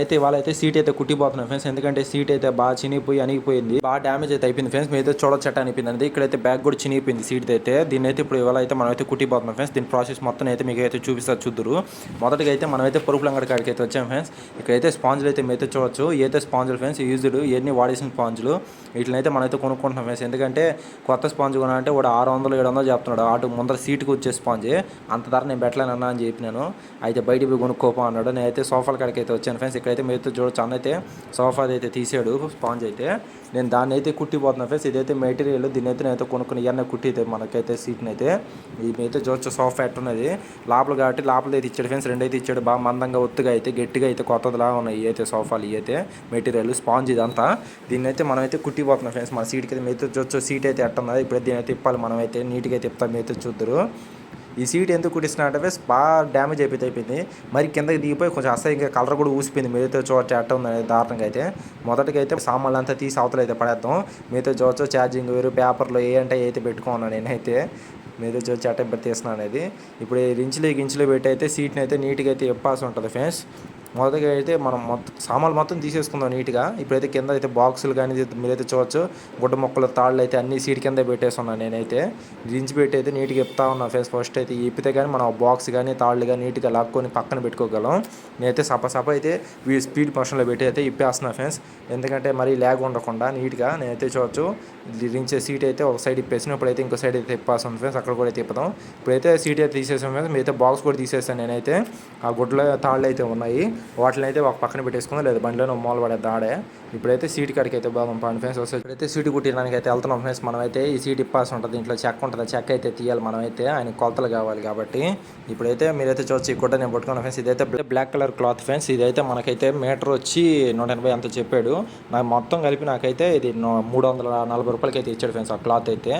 అయితే ఇవాళ అయితే సీట్ అయితే కుట్టిపోతున్నాం ఫ్రెండ్స్. ఎందుకంటే సీట్ అయితే బాగా చినిగిపోయి అనిగిపోయింది బాగా డ్యామేజ్ అయితే అయిపోయింది ఫ్రెండ్స్. మీద చూడొచ్చట అనిపింది ఇక్కడైతే బ్యాగ్ కూడా చినిగిపోయింది సీట్ అయితే దీని అయితే ఇప్పుడు ఇవాళ అయితే మనం అయితే కుట్టిపోతున్నాం ఫ్రెండ్స్. దీని ప్రాసెస్ మొత్తం అయితే మీకు అయితే చూపిస్తారు చూద్దరు. మొదటిగా అయితే మనం అయితే పరుపుల అంగడి కాడికి అయితే వచ్చాం ఫ్రెండ్స్. ఇక్కడైతే స్పాంజులు అయితే అయితే చూడొచ్చు. అయితే స్పాంజులు ఫ్రెండ్స్ యూజ్డ్ ఇవన్నీ వాడేసిన స్పాంజులు వీటినైతే అయితే మనం అయితే కొనుక్కుంటున్నాం ఫ్రెండ్స్. ఎందుకంటే కొత్త స్పాంజ్ కొనాలంటే వాడు ఆరు వందలు ఏడు వందలు చెప్తున్నాడు. అటు ముందర సీట్కి వచ్చే స్పాంజ్. అంత ధర నేను పెట్టలేనన్నా అని చెప్పినాను అయితే బయటికి పోయి కొనుక్కోపో అన్నాడు. నేనైతే సోఫాల కాడికి అయితే వచ్చాను ఫ్రెండ్స్. ఇక్కడైతే మీరైతే చూడొచ్చు అన్న అయితే సోఫాది అయితే తీసాడు స్పాంజ్ అయితే. నేను దాన్ని అయితే కుట్టిపోతున్నా ఫ్రెండ్స్. ఇదైతే మెటీరియల్ దీని అయితే నేనైతే కొనుక్కుని ఇవన్నీ కుట్టితే మనకైతే సీట్ని అయితే ఈ అయితే చూడొచ్చు సోఫా ఎట్టున్నది లోపల కాబట్టి లోపల అయితే ఇచ్చాడు ఫ్రెండ్స్. రెండు అయితే ఇచ్చాడు. బాగా మందంగా ఒత్తుగా అయితే గట్టిగా అయితే కొత్తదిలా ఉన్నాయి ఇవి అయితే సోఫాలు ఇవైతే అయితే మెటీరియల్ స్పాంజ్ ఇదంతా. దీన్ని అయితే మనం అయితే కుట్టిపోతున్నాం ఫ్రెండ్స్. మన సీట్కి అయితే మీతో చూడొచ్చు సీట్ అయితే ఎట్టున్నది ఇప్పుడు దీని అయితే తిప్పాలి మనం అయితే నీట్గా తిప్పుతాం మీతో చూద్దరు. ఈ సీట్ ఎందుకు కుట్టిస్తున్నట్టే బాగా డ్యామేజ్ అయిపోతే అయిపోయింది. మరి కిందకి దిగిపోయి కొంచెం అసహ్యంగా కలర్ కూడా ఊసిపోయింది. మీతో చూడొచ్చు ఎట్ట ఉంది అనేది దారుణంగా అయితే. మొదటిగా అయితే సామాన్లు అంతా తీసి అవతల అయితే పడేద్దాం. మీతో చూడొచ్చు ఛార్జింగ్ వేరు పేపర్లో ఏ అంటే అయితే పెట్టుకున్నాను నేనైతే మీతో చూసి అట్ట పెట్టి తీస్తున్నాను అనేది. ఇప్పుడు ఈ రించులు గించులు పెట్టి అయితే సీట్ని అయితే నీట్గా అయితే ఇప్పాల్సి ఉంటుంది ఫ్రెండ్స్. మొదటిగా అయితే మనం మొత్తం సామాన్లు మొత్తం తీసేసుకుందాం నీట్గా. ఇప్పుడైతే కింద అయితే బాక్సులు కానీ మీరైతే చూడొచ్చు. గుడ్డ మొక్కలు తాళ్ళు అయితే అన్ని సీట్ కింద పెట్టేస్తున్నాను నేనైతే. దించి పెట్టి అయితే నీట్గా ఇప్తా ఉన్నా ఫేస్ ఫస్ట్ అయితే ఇప్పితే కానీ మనం బాక్స్ కానీ తాళ్ళు కానీ నీట్గా లాక్కొని పక్కన పెట్టుకోగలం. నేనైతే సప సప అయితే వీ స్పీడ్ మోషన్లో పెట్టి అయితే ఇప్పేస్తున్నా ఫ్రెండ్స్. ఎందుకంటే మరీ ల్యాగ్ ఉండకుండా నీట్గా నేనైతే చూడొచ్చు. రించే సీట్ అయితే ఒక సైడ్ ఇప్పేసిన ఇప్పుడైతే ఇంకో సైడ్ అయితే ఇప్పాల్సి ఉంది ఫ్రెండ్స్. అక్కడ కూడా అయితే ఇప్పుదాం ఇప్పుడైతే సీట్ అయితే తీసేసాం ఫ్రెండ్స్. మీరైతే బాక్స్ కూడా తీసేసాను నేనైతే. ఆ గుడ్ల తాళ్ళు అయితే ఉన్నాయి. వాటిని అయితే ఒక పక్కన పెట్టేసుకుందాం. లేదా బండిలో మూల పడేది ఆడే. ఇప్పుడైతే సీట్ కాడికి అయితే బాగా పండి ఫ్రెండ్స్. వస్తే ఇప్పుడైతే సీటు కుట్టడానికి అయితే వెళ్తున్నాం ఫ్రెండ్స్. మనమైతే ఈ సీట్ ఇప్పాల్సి ఉంటుంది. దీంట్లో చెక్క ఉంటుంది? చెక్క అయితే తీయాలి మనమైతే. ఆయన కొలతలు కావాలి కాబట్టి. ఇప్పుడైతే మీరైతే చూడొచ్చు ఈ గుడ్డ నేను పట్టుకున్నాను ఫ్రెండ్స్. ఇదైతే బ్లాక్ కలర్ క్లాత్ ఫ్రెండ్స్. ఇదైతే మనకైతే మీటర్ వచ్చి నూట ఎనభై అంత చెప్పాడు. నాకు మొత్తం కలిపి నాకైతే ఇది మూడు వందల నలభై రూపాయలకి అయితే ఇచ్చాడు ఫ్రెండ్స్ ఆ క్లాత్ అయితే.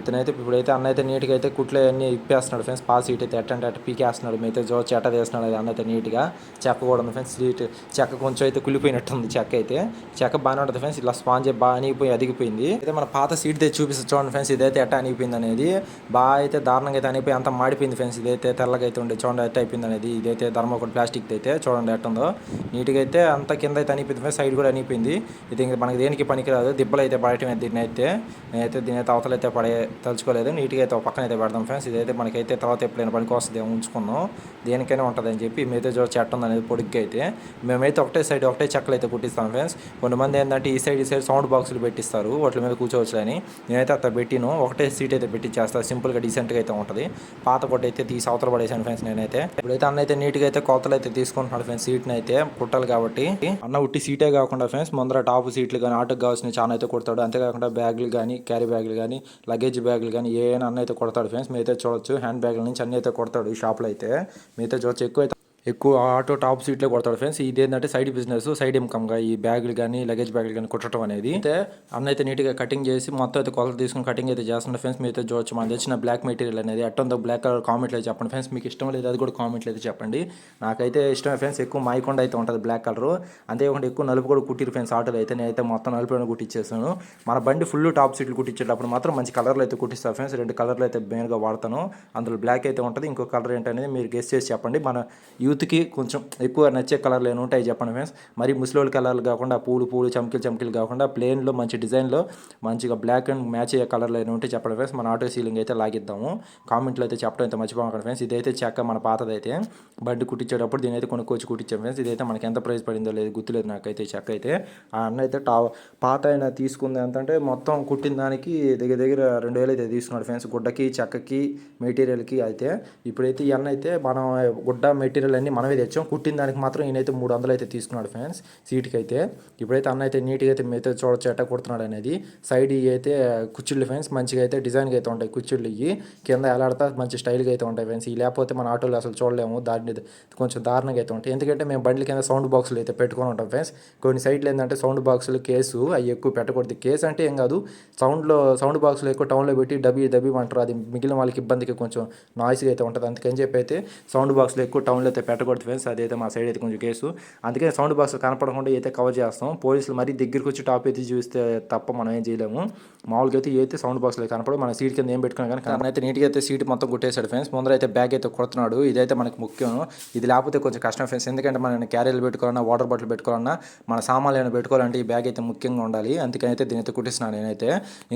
ఇతనైతే ఇప్పుడైతే అన్న అయితే నీట్గా అయితే కుట్లు అన్నీ ఇప్పేస్తున్నాడు ఫ్రెండ్స్. పాస్ సీట్ అయితే ఎట్టంటే అట్ట పీకేస్తున్నాడు. మీతో జో చెట్ట తీస్తున్నాడు అది అన్న అయితే నీట్గా. చెక్క కూడా ఉంది ఫ్రెండ్స్. సీట్ చెక్క కొంచెం అయితే కులిపోయినట్టు ఉంది చెక్క అయితే. చెక్క బాగానే ఉంటుంది ఫ్రెండ్స్. ఇలా స్పాంజ్ బాగా అనిగిపోయి అదిగిపోయింది. అయితే మన పాత సీట్ అయితే చూపిస్తా చూడండి ఫ్రెండ్స్. ఇదైతే ఎట్ట అనిగిపోయింది అనేది. బాగా అయితే దారుణంగా అయితే అనిపోయి అంత మాడిపోయింది ఫ్రెండ్స్. ఇదైతే తెల్లగా అయితే ఉండే చూడండి ఎట్ట అయిపోయింది అనేది. ఇదైతే ధర్మకోల్ ప్లాస్టిక్ అయితే చూడండి ఎట్ట ఉందో. నీట్గా అయితే అంత కింద అయితే అనిపోయింది ఫ్రెండ్స్. సైడ్ కూడా అనిపోయింది ఇది మనకి దేనికి పనికిరాదు. దిబ్బలు అయితే పడటమే దీన్ని అయితే నేనైతే దీని అయితే అవతలైతే పడే తలుచుకోలేదు. నీట్గా అయితే పక్కన అయితే పెడదాం ఫ్రెండ్స్. ఇదైతే మనకైతే తర్వాత ఎప్పుడైనా పనికి వస్తుంది ఉంచుకున్నాం దేనికైనా ఉంటుంది అని చెప్పి మీతో చూడ చెట్టం ఉంది అనేది పొడిగ్గా అయితే మేమైతే ఒకటే సైడ్ ఒకటే చెక్కలు అయితే కుట్టిస్తాం ఫ్రెండ్స్. కొంతమంది ఏంటంటే ఈ సైడ్ ఈ సైడ్ సౌండ్ బాక్సులు పెట్టిస్తారు వాటి మీద కూర్చోవచ్చు అని నేనైతే అట్లా పెట్టిను. ఒకటే సీట్ అయితే పెట్టించేస్తాను సింపుల్గా డీసెంట్గా అయితే ఉంటుంది. పాత కొట్ట అయితే తీసి అవతల పడేసాను ఫ్రెండ్స్ నేనైతే. ఇప్పుడైతే అన్న అయితే నీట్గా అయితే కొలతలు అయితే తీసుకుంటున్నాడు ఫ్రెండ్స్. సీట్ని అయితే కుట్టాలి కాబట్టి. అన్న ఉట్టి సీటే కాకుండా ఫ్రెండ్స్ ముందర టాప్ సీట్లు కానీ ఆటోకి కావాల్సిన చాలా అయితే కుడతాడు. అంతేకాకుండా బ్యాగులు కానీ క్యారీ బ్యాగులు కానీ లగేజ్ బ్యాగులు కానీ ఏ అన్న అయితే కొడతాడు ఫ్రెండ్స్. మీరైతే చూడొచ్చు. హ్యాండ్ బ్యాగుల నుంచి అన్నీ అయితే కొడతాడు ఈ షాప్లో అయితే. మీరైతే చూడొచ్చు. ఎక్కువ అయితే ఎక్కువ ఆటో టాప్ సీట్లో కొడతాడు ఫ్రెండ్స్. ఇది ఏంటంటే సైడ్ బిజినెస్ సైడ్ ఇన్కమ్గా ఈ బ్యాగులు కానీ లగేజ్ బ్యాగులు కానీ కుట్టడం అనేది. అయితే అన్న అయితే నీట్గా కటింగ్ చేసి మొత్తం అయితే కొలత తీసుకుని కటింగ్ అయితే చేస్తున్న ఫ్రెండ్స్. మీతో చూడొచ్చు. మన తెచ్చిన బ్లాక్ మెటీరియల్ అనేది అట్టంతో బ్లాక్ కలర్ కామెంట్లు అయితే చెప్పండి ఫ్రెండ్స్. మీకు ఇష్టం లేదు అది కూడా కామెంట్లు అయితే చెప్పండి. నాకైతే ఇష్టమే ఫ్రెండ్స్. ఎక్కువ మైకొండ అయితే ఉంటుంది బ్లాక్ కలర్ అంతేకాకుండా ఎక్కువ నలుపు కూడా కుట్టిరు ఫ్రెండ్స్ ఆటోలు అయితే. నేనైతే మొత్తం నలుపు కుట్టించేసాను మన బండి ఫుల్ టాప్ సీట్లు కుట్టించేటప్పుడు మాత్రం మంచి కలర్లు అయితే కుట్టిస్తాను ఫ్రెండ్స్. రెండు కలర్లు అయితే మెయిన్గా వాడతాను. అందులో బ్లాక్ అయితే ఉంటుంది. ఇంకో కలర్ ఏంటనేది మీరు గెస్ట్ చేసి చెప్పండి. మన యూత్కి కొంచెం ఎక్కువ నచ్చే కలర్లు ఏమి ఉంటాయి చెప్పండి ఫ్రెండ్స్? మరి ముసలోళ్ళ కలర్లు కాకుండా పూలు పూలు చమ్కిలు చమ్కిలు కాకుండా ప్లేన్లో మంచి డిజైన్లో మంచిగా బ్లాక్ అండ్ మ్యాచ్ అయ్యే కలర్లు ఏమి ఉంటే చెప్పండి ఫ్రెండ్స్? మన ఆటో సీలింగ్ అయితే లాగిద్దాము. కామెంట్లో అయితే చెప్పడం అయితే మర్చిపోకండి ఫ్రెండ్స్. ఇదైతే చెక్క మన పాతదైతే. బండి కుట్టించేటప్పుడు దీని అయితే కొనుక్కొచ్చి కుట్టించాం ఫ్రెండ్స్. ఇదైతే మనకి ఎంత ప్రైస్ పడిందో లేదు గుర్తులేదు నాకైతే చెక్క అయితే. ఆ అన్న అయితే టా పాత అయినా తీసుకుంది ఎంత అంటే మొత్తం కుట్టిన దానికి దగ్గర దగ్గర రెండు వేలు అయితే తీసుకున్నాడు ఫ్రెండ్స్. గుడ్డకి చెక్కకి మెటీరియల్కి అయితే. ఇప్పుడైతే ఈ అన్న అయితే మనం గుడ్డ మెటీరియల్ అన్ని మనమే తెచ్చాం. కుట్టిన దానికి మాత్రం ఈయనైతే మూడు వందలు అయితే తీసుకున్నాడు ఫ్యాన్స్ సీట్కి అయితే ఇప్పుడైతే అన్న అయితే నీట్గా అయితే మీతో చూడొచ్చు ఎట్ట కుడుతున్నాడు అనేది. సైడ్ ఇవి అయితే కుర్చీలు ఫ్యాన్స్ మంచిగా అయితే డిజైన్గా అయితే ఉంటాయి కుర్చీలు ఇవి. కింద ఎలాడతా మంచి స్టైల్గా అయితే ఉంటాయి ఫ్యాన్స్ ఇవి లేకపోతే మన ఆటోలు అసలు చూడలేము. దాన్ని కొంచెం దారుణంగా అయితే ఉంటాయి. ఎందుకంటే మేము బండ్ల కింద సౌండ్ బాక్సులు అయితే పెట్టుకొని ఉంటాం ఫ్రెండ్స్. కొన్ని సైట్లు ఏంటంటే సౌండ్ బాక్సులు కేసు అవి ఎక్కువ పెట్టకూడదు. కేసు అంటే ఏం కాదు. సౌండ్లో సౌండ్ బాక్సులు ఎక్కువ టౌన్లో పెట్టి డబ్బి డబ్బి అంటారు అది మిగిలిన వాళ్ళకి ఇబ్బందికి కొంచెం నాయిస్గా అయితే ఉంటుంది. అందుకని చెప్పి అయితే సౌండ్ బాక్సులు ఎక్కువ టౌన్లో అయితే పెట్టకూడదు ఫ్రెండ్స్ అదైతే మా సైడ్ అయితే కొంచెం కేసు. అందుకే సౌండ్ బాక్స్ కనపడకుండా అయితే కవర్ చేస్తాం. పోలీసులు మరీ దగ్గరికి వచ్చి టాప్ అయితే చూస్తే తప్ప మనం ఏం చేయలేము. మామూలుగా అయితే అయితే సౌండ్ బాక్స్లో కనపడదు మన సీట్ కింద ఏం పెట్టుకున్నా కానీ కానీ అయితే నీట్గా అయితే సీట్ మొత్తం కొట్టేశాడు ఫ్రెండ్స్ ముందర అయితే బ్యాగ్ అయితే కొడుతున్నాడు. ఇదైతే మనకి ముఖ్యం. ఇది లేకపోతే కొంచెం కష్టం ఫ్రెండ్స్ ఎందుకంటే మనం క్యారీలు పెట్టుకోవాలన్నా వాటర్ బాటిల్ పెట్టుకోవాలన్నా మన సామాన్లు ఏమైనా పెట్టుకోవాలంటే ఈ బ్యాగ్ అయితే ముఖ్యంగా ఉండాలి. అందుకని అయితే దీని అయితే కుట్టిస్తున్నాను నేనైతే.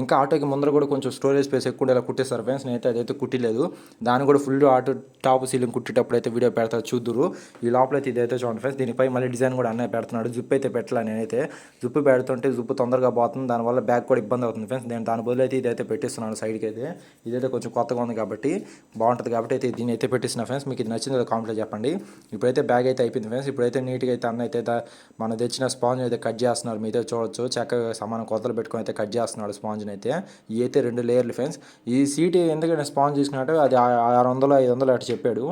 ఇంకా ఆటోకి ముందర కూడా కొంచెం స్టోరేజ్ స్పేస్ ఎక్కువ ఇలా కుట్టేస్తారు ఫ్రెండ్స్ నేనైతే అదైతే కుట్టిలేదు. దాన్ని కూడా ఫుల్ ఆటో టాప్ సీలింగ్ కుట్టేటప్పుడు అయితే వీడియో పెడతారు చూద్దురు ఈ లోపల అయితే ఇదైతే చూడండి ఫ్రెండ్స్ దీనిపై మళ్ళీ డిజైన్ కూడా అన్నయ్య పెడుతున్నాడు. జుప్పు అయితే పెట్టలే నేనైతే. జుప్పు పెడుతుంటే జుప్పు తొందరగా పోతుంది దానివల్ల బ్యాగ్ కూడా ఇబ్బంది అవుతుంది ఫ్రెండ్స్. నేను దాని బదులు అయితే ఇదైతే పెట్టిస్తున్నాను సైడ్కి అయితే ఇదైతే కొంచెం కొత్తగా ఉంది కాబట్టి బాగుంటుంది కాబట్టి అయితే దీన్ని అయితే పెట్టిస్తున్న ఫ్రెండ్స్. మీకు ఇది నచ్చిందో కామెంట్లో చెప్పండి. ఇప్పుడైతే బ్యాగ్ అయితే అయిపోయింది ఫ్రెండ్స్. ఇప్పుడైతే నీట్గా అయితే అన్న అయితే మన తెచ్చిన స్పాంజ్ అయితే కట్ చేస్తున్నారు. మీతో చూడొచ్చు. చక్కగా సమానం కొత్తలు పెట్టుకొని అయితే కట్ చేస్తున్నాడు స్పాంజ్ని అయితే. ఇవి అయితే రెండు లేయర్లు ఫ్రెండ్స్. ఈ సీట్ ఎందుకంటే స్పాంజ్ తీసుకున్నట్టు అది ఆరు వందలు ఐదు వందలు అటు చెప్పాడు.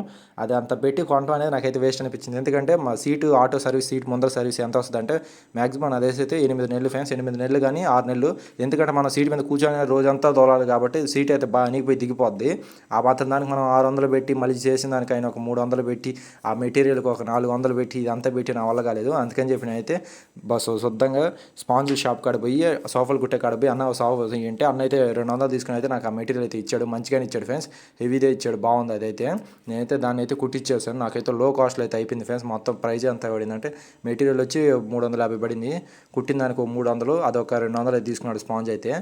అది అంత పెట్టి కొనడం అనేది నాకైతే వేస్ట్ అనిపించింది. ఎందుకంటే మా సీటు ఆటో సర్వీస్ సీట్ ముందర సర్వీస్ ఎంత వస్తుంది అంటే మాక్సిమం నా అయితే ఎనిమిది నెలలు ఫ్యాన్స్ ఎనిమిది నెలలు కానీ ఆరు నెలలు. ఎందుకంటే మనం సీట్ మీద కూర్చొని రోజంతా దోలాలి కాబట్టి సీట్ అయితే బాగా అనిగిపోయి దిగిపోద్ది. ఆ మాత్రం దానికి మనం ఆరు వందలు పెట్టి మళ్ళీ చేసిన దానికి ఆయన ఒక మూడు వందలు పెట్టి ఆ మెటీరియల్కి ఒక నాలుగు వందలు పెట్టి ఇదంతా పెట్టి నా వల్ల కాలేదు. అందుకని చెప్పి నేనైతే బస్ శుద్ధంగా స్పాంజ్ షాప్ కాడ పోయి సోఫాలు కుట్టే కాడ పోయి అన్న సోఫా ఏంటి అన్న అయితే రెండు వందలు తీసుకుని అయితే నాకు ఆ మెటీరియల్ అయితే ఇచ్చాడు. మంచిగానే ఇచ్చాడు ఫ్రెండ్స్. హెవీదే ఇచ్చాడు. బాగుంది అదైతే. నేనైతే దాన్ని అయితే కుట్టిచ్చేసాను. నాకైతే లో కాస్ట్లో అయితే అయిపోయింది ఫ్రెండ్స్ మొత్తం ప్రైజ్ ఎంత పడిందంటే మెటీరియల్ వచ్చి మూడు వందల యాభై పడింది. కుట్టిన దానికి ఒక మూడు వందలు అదొక రెండు వందలు అయితే తీసుకున్నాడు స్పాంజ్ అయితే.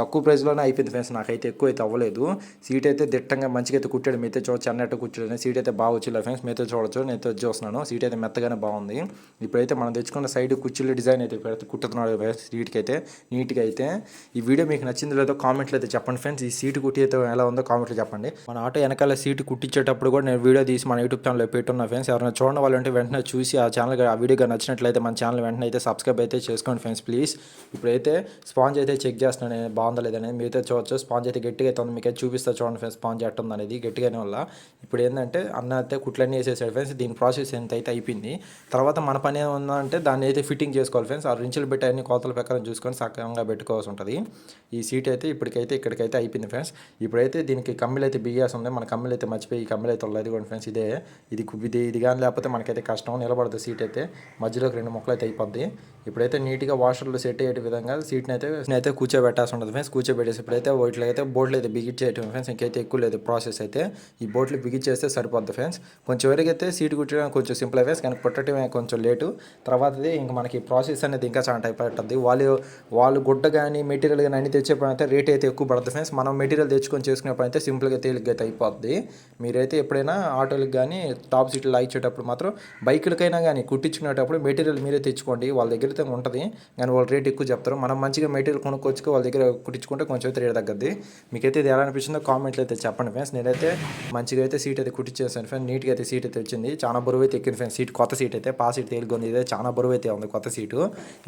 తక్కువ ప్రైస్లోనే అయిపోయింది ఫ్రెండ్స్ నాకైతే ఎక్కువ అయితే అవ్వలేదు. సీట్ అయితే దిట్టంగా మంచిగా అయితే కుట్టాడు. మీతో చూడొచ్చు అన్నట్టు కుట్టాడు సీట్ అయితే బాగా వచ్చిല്ല ఫ్రెండ్స్ మీతో చూడొచ్చు నేను అయితే చూస్తున్నాను. సీట్ అయితే మెత్తగానే బాగుంది. ఇప్పుడైతే మనం తెచ్చుకున్న సైడ్ కుర్చీలు డిజైన్ అయితే పెడితే కుట్టుతున్నాడు ఫ్రెండ్స్ సీట్కి అయితే నీట్గా అయితే. ఈ వీడియో మీకు నచ్చింది లేదో కామెంట్లో అయితే చెప్పండి ఫ్రెండ్స్ ఈ సీట్ కుట్టి అయితే ఎలా ఉందో కామెంట్లో చెప్పండి. మన ఆటో వెనకాల సీట్ కుట్టించేటప్పుడు కూడా నేను వీడియో తీసి మన యూట్యూబ్ ఛానల్లో నా ఫ్రెండ్స్. ఎవరైనా చూడండి వాళ్ళు ఉంటే వెంటనే చూసి ఆ ఛానల్ ఆ వీడియో నచ్చినట్లయితే మన ఛానల్ వెంటనే అయితే సబ్స్క్రైబ్ అయితే చేసుకోండి ఫ్రెండ్స్ ప్లీజ్ ఇప్పుడైతే స్పాంజ్ అయితే చెక్ చేస్తున్నాను. నేను బాగుందా లేదనేది మీరైతే చూడొచ్చు. స్పాంజ్ అయితే గట్టిగా అయితే ఉంది. మీకు అయితే చూపిస్తా చూడండి ఫ్రెండ్స్ స్పాంజ్ ఎట్ట ఉంది అనేది గట్టిగానే వల్ల ఇప్పుడు ఏంటంటే అన్న అయితే కుట్లన్నీ వేసేసాడు ఫ్రెండ్స్. దీని ప్రాసెస్ ఎంత అయితే అయిపోయింది. తర్వాత మన పని ఉందంటే దాన్ని అయితే ఫిట్టింగ్ చేసుకోవాలి ఫ్రెండ్స్. ఆ రించులు పెట్టి అన్ని కోతల ప్రకారం చూసుకొని సక్రమంగా పెట్టుకోవాల్సి ఉంటుంది. ఈ సీట్ అయితే ఇప్పటికైతే ఇక్కడికైతే అయిపోయింది ఫ్రెండ్స్. ఇప్పుడైతే దీనికి కమ్మిలు అయితే ఉంది. మన కమ్మిలు అయితే మర్చిపోయి ఈ కమ్మిలు అయితే కూడా ఫ్రెండ్స్. ఇదే ఇది ఇది ఇది కానీ లేకపోతే మనకైతే కష్టం నిలబడదు సీట్ అయితే. మధ్యలోకి రెండు మొక్కలు అయితే అయిపోద్ది. ఇప్పుడైతే నీట్గా వాషర్లు సెట్ అయ్యే విధంగా సీట్ని అయితే అయితే కూర్చోబెట్టాల్సి ఉంటుంది ఫ్రెండ్స్ కూర్చోబెట్టేసి ఇప్పుడైతే వాటిలో అయితే బోట్లు అయితే బిగిచ్చేయటం ఫ్రెండ్స్ ఇంకైతే ఎక్కువ లేదు ప్రాసెస్ అయితే. ఈ బోట్లు బిగిచ్చేస్తే సరిపోద్ది ఫ్రెండ్స్ కొంచెం వరకు అయితే సీట్ కుట్టడం కొంచెం సింపుల్ ఫ్రెండ్స్ కానీ పుట్టడం కొంచెం లేటు. తర్వాత ఇంకా మనకి ప్రాసెస్ అనేది ఇంకా చాలా టైప్ అవుతుంది వాళ్ళు వాళ్ళు గుడ్డ కానీ మెటీరియల్ కానీ అన్ని తెచ్చేప్పుడు అయితే రేట్ అయితే ఎక్కువ పడుతుంది ఫ్రెండ్స్ మనం మెటీరియల్ తెచ్చుకొని చేసుకునేప్పుడు అయితే సింపుల్గా తేలిగ్గా అయితే అయిపోద్ది. మీరైతే ఎప్పుడైనా ఆటోలకు కానీ టాప్ సీట్లు ఇచ్చేటప్పుడు మాత్రం బైకులకైనా కానీ కుట్టించుకునేటప్పుడు మెటీరియల్ మీరే తెచ్చుకోండి. వాళ్ళ దగ్గర అయితే ఉంటుంది. కానీ వాళ్ళు రేట్ ఎక్కువ చెప్తారు. మనం మంచిగా మెటీరియల్ కొనుక్కొచ్చుకో వాళ్ళ దగ్గర కుట్టించుకుంటే కొంచెం అయితే రేట్ తగ్గద్ది. మీకైతే ఇది ఎలా అనిపించిందో కామెంట్లో అయితే చెప్పండి ఫ్రెండ్స్. నేనైతే మంచిగా అయితే సీట్ అయితే కుట్టించేసాను ఫ్రెండ్స్. నీట్గా అయితే సీట్ అయితే వచ్చింది. చాలా బరువు అయితే ఎక్కింది ఫ్రెండ్స్. సీట్ కొత్త సీట్ అయితే పా సీట్ తేలిగా ఇదే చాలా బరువు అయితే ఉంది కొత్త సీటు.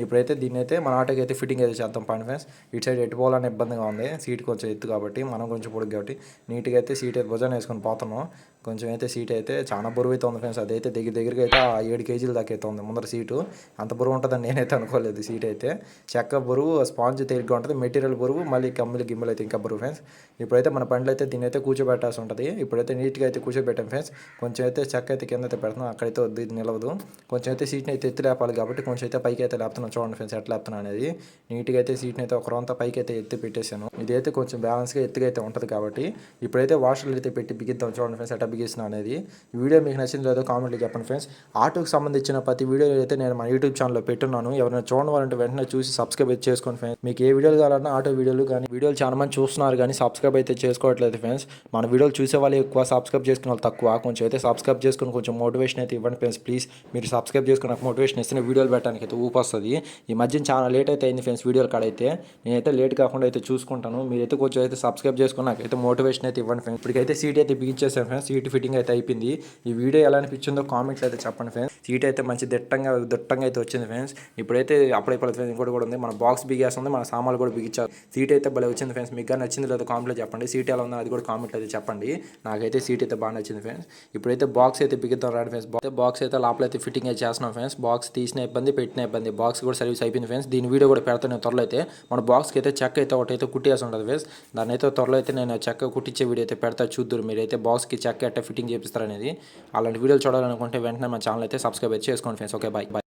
ఇప్పుడైతే దీన్ని అయితే మన ఆటోకి అయితే ఫిట్టింగ్ అయితే చేద్దాం పండి ఫ్రెండ్స్. ఇటు సైడ్ ఎటు పోవాలని ఇబ్బందిగా ఉంది. సీట్ కొంచెం ఎత్తు కాబట్టి మనం కొంచెం పొడుగు కాబట్టి నీట్గా అయితే సీట్ అయితే భుజాన్ని వేసుకొని పోతున్నాం. కొంచెం అయితే సీట్ అయితే చాలా బరువు అయితే ఉంది ఫ్రెండ్స్. అదైతే దగ్గర దగ్గరికి అయితే ఆ ఏడు కేజీల దాకా అయితే ఉంది ముందర సీటు. అంత బరువు ఉంటుందని నేనైతే అనుకోలేదు సీట్ అయితే. చెక్క బరువు స్పాంజ్ తేలిగ్గా ఉంటుంది మెటీరియల్ బరువు మళ్ళీ కమ్మిలు గిమ్మిలు అయితే ఇంకా బరువు ఫ్రెండ్స్. ఇప్పుడైతే మన పండ్లు అయితే దీన్ని అయితే కూర్చోబెట్టాల్సి ఉంటుంది. ఇప్పుడైతే నీట్గా అయితే కూర్చోబెట్టాం ఫ్రెండ్స్. కొంచెం అయితే చెక్క అయితే కింద అయితే పెడుతున్నాం. అక్కడైతే వద్దు ఇది నిలవదు. కొంచెం అయితే సీట్ని అయితే ఎత్తి లేపాలి కాబట్టి కొంచెం అయితే పైకి అయితే లేపుతున్నాం. చూడండి ఫ్రెండ్స్ ఎట్లా లేపుతున్నాను అనేది. నీట్గా అయితే సీట్ని అయితే ఒక రొంత పైకి అయితే ఎత్తి పెట్టేశాను. ఇదైతే కొంచెం బ్యాలెన్స్గా ఎత్తుగా అయితే ఉంటుంది కాబట్టి. ఇప్పుడైతే వాషర్లు అయితే పెట్టి బిగిద్దాం. చూడండి ఫ్రెండ్స్ అట్లా నోటిఫికేషన్ అనేది. ఈ వీడియో మీకు నచ్చింది లేదో కామెంట్లో చెప్పండి ఫ్రెండ్స్. ఆటోకి సంబంధించిన ప్రతి వీడియో అయితే నేను మన యూట్యూబ్ ఛానల్లో పెట్టున్నాను. ఎవరైనా చూడడం వాళ్ళంటే వెంటనే చూసి సబ్స్క్రైబ్ అయితే చేసుకోండి ఫ్రెండ్స్. మీకు ఏ వీడియోలు కావాలన్నా ఆటో వీడియోలు కానీ వీడియోలు చాలా మంది చూస్తున్నారు కానీ సబ్స్క్రైబ్ అయితే చేసుకోవట్లేదు ఫ్రెండ్స్. మన వీడియోలు చూసే వాళ్ళు ఎక్కువ సబ్స్క్రైబ్ చేసుకునే వాళ్ళు తక్కువ. కొంచెం అయితే సబ్స్క్రైబ్ చేసుకుని కొంచెం మోటివేషన్ అయితే ఇవ్వండి ఫ్రెండ్స్. ప్లీజ్ మీరు సబ్స్క్రైబ్ చేసుకుని నాకు మోటివేషన్ ఇస్తే వీడియోలు పెట్టడానికి అయితే ఊపు వస్తుంది. ఈ మధ్య చాలా లేట్ అయితే అయింది ఫ్రెండ్స్ వీడియోలు కాడైతే నేనైతే లేట్ కాకుండా అయితే చూసుకుంటాను. మీరైతే కొంచెం అయితే సబ్స్క్రైబ్ చేసుకుని నాకైతే మోటివేషన్ అయితే ఇవ్వండి ఫ్రెండ్స్. ఇప్పటికైతే సీట్ అయితే బిగించేసాను ఫ్రెండ్స్. సీట్ ఫిట్టింగ్ అయితే అయిపోయింది. ఈ వీడియో ఎలా అనిపించిందో కామెంట్స్ అయితే చెప్పండి ఫ్రెండ్స్ సీట్ అయితే మంచి దిట్టంగా దిట్టంగా అయితే వచ్చింది ఫ్రెండ్స్ ఇప్పుడైతే అప్పుడైపోలేదు ఫ్రెండ్స్ ఇంకోటి కూడా ఉంది. మన బాక్స్ బిగేస్తుంది మన సామాన్లు కూడా బిగించారు. సీట్ అయితే భలే వచ్చింది ఫ్రెండ్స్ మీకు కానీ నచ్చింది లేదో కామెంట్లో చెప్పండి. సీట్ ఎలా ఉందో అది కూడా కామెంట్లో అయితే చెప్పండి. నాకైతే సీట్ అయితే బాగా నచ్చింది ఫ్రెండ్స్ ఇప్పుడైతే బాక్స్ అయితే బిగిద్దాం రాడు ఫ్రెండ్స్ బాక్స్ అయితే లోపల అయితే ఫిట్టింగ్ అయితే చేస్తున్నాం ఫ్రెండ్స్ బాక్స్ తీసిన ఇబ్బంది పెట్టిన ఇబ్బంది. బాక్స్ కూడా సర్వీస్ అయిపోయింది ఫ్రెండ్స్ దీని వీడియో కూడా పెడతాను త్వరలో అయితే. మన బాక్స్కి అయితే చెక్క అయితే ఒకటి అయితే కుట్టేసి ఉంటుంది ఫ్రెండ్స్ దాన్ని అయితే త్వరలో అయితే నేను చెక్క కుట్టించే వీడియో అయితే పెడతా చూద్దరు. మీరైతే బాక్స్కి చెక్క ఎట్ట ఫిట్టింగ్ చేపిస్తారు అనేది అలాంటి వీడియోలు చూడాలనుకుంటే వెంటనే మా ఛానల్ అయితే సబ్స్క్రైబ్ చేసుకోండి ఫ్రెండ్స్. Okay bye bye.